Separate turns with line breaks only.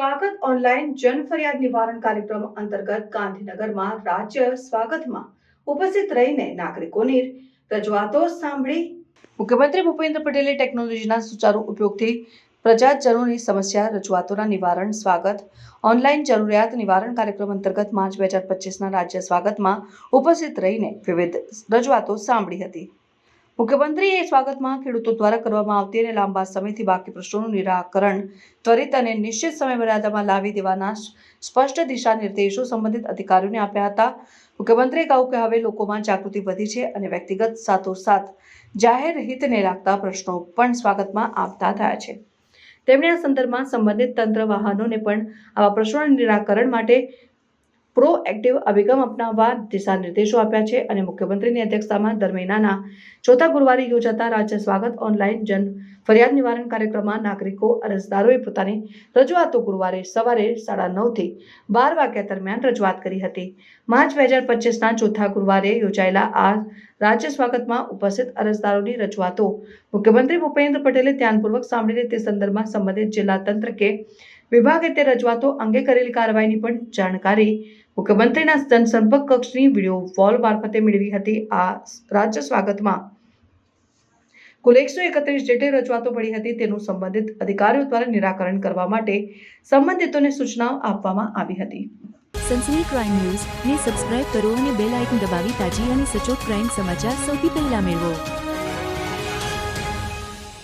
Online જન ફરિયાદ નિવારણ કાર્યક્રમ અંતર્ગત ગાંધીનગરમાં રાજ્ય સ્વાગતમાં ઉપસ્થિત રહીને નાગરિકોની રજૂઆતો સાંભળી. મુખ્યમંત્રી ભૂપેન્દ્ર પટેલે ટેકનોલોજીના સુચારુ ઉપયોગથી પ્રજાજનોની સમસ્યા રજૂઆતોના નિવારણ, સ્વાગત, ઓનલાઈન જરૂરિયાત નિવારણ કાર્યક્રમ અંતર્ગત માર્ચ બે હજાર પચીસના રાજ્ય સ્વાગતમાં ઉપસ્થિત રહીને વિવિધ રજૂઆતો સાંભળી હતી. મુખ્યમંત્રીએ સ્વાગતમાં ખેડૂતો દ્વારા કરવામાં આવતી અને લાંબા સમયથી બાકી પ્રશ્નોનું નિરાકરણ ત્વરિત અને નિશ્ચિત સમય મર્યાદામાં લાવી દેવાના સ્પષ્ટ દિશા નિર્દેશો સંબંધિત અધિકારીઓને આપ્યા હતા. મુખ્યમંત્રીએ કહ્યું કે હવે લોકોમાં જાગૃતિ વધી છે અને વ્યક્તિગત સાથોસાથ જાહેર હિતને લાગતા પ્રશ્નો પણ સ્વાગતમાં આવતા થયા છે. તેમણે આ સંદર્ભમાં સંબંધિત તંત્ર વાહનોને પણ આવા પ્રશ્નોના નિરાકરણ માટે પ્રોએક્ટિવ અભિગમ અપનાવવા દિશા નિર્દેશો આપ્યા છે અને મુખ્યમંત્રીની અધ્યક્ષતામાં દર મહિનાના ચોથા ગુરુવારે યોજાતા રાજ્ય સ્વાગત ઓનલાઈન જન ફરિયાદ નિવારણ કાર્યક્રમમાં નાગરિકો, અરજદારોએ પોતાની રજૂઆતો ગુરુવારે સવારે સાડા નવથી બાર વાગ્યા દરમિયાન રજૂઆત કરી હતી. માર્ચ બે હજાર પચીસના ચોથા ગુરુવારે યોજાયેલા આ રાજ્ય સ્વાગતમાં ઉપસ્થિત અરજદારોની રજૂઆતો મુખ્યમંત્રી ભૂપેન્દ્ર પટેલે ધ્યાનપૂર્વક સાંભળીને તે સંદર્ભમાં સંબંધિત જિલ્લા તંત્ર કે વિભાગે તે રજૂઆતો અંગે કરેલી કાર્યવાહીની પણ જાણકારી મુખ્યમંત્રીના જનસંપર્ક કક્ષની વીડિયો વોલ મારફતે મેળવી હતી. આ રાજ્ય સ્વાગતમાં કુલ એકસો એકત્રીસ જેટલી રજૂઆતો પડી હતી. તેનું સંબંધિત અધિકારીઓ દ્વારા નિરાકરણ કરવા માટે સંબંધિતોને સૂચનાઓ આપવામાં આવી હતી.
સનસની ક્રાઇમ ન્યૂઝ ને સબસ્ક્રાઇબ કરો અને બેલ આઇકન દબાવી તાજી અને સચોટ ક્રાઇમ સમાચાર સૌથી પહેલા મેળવો.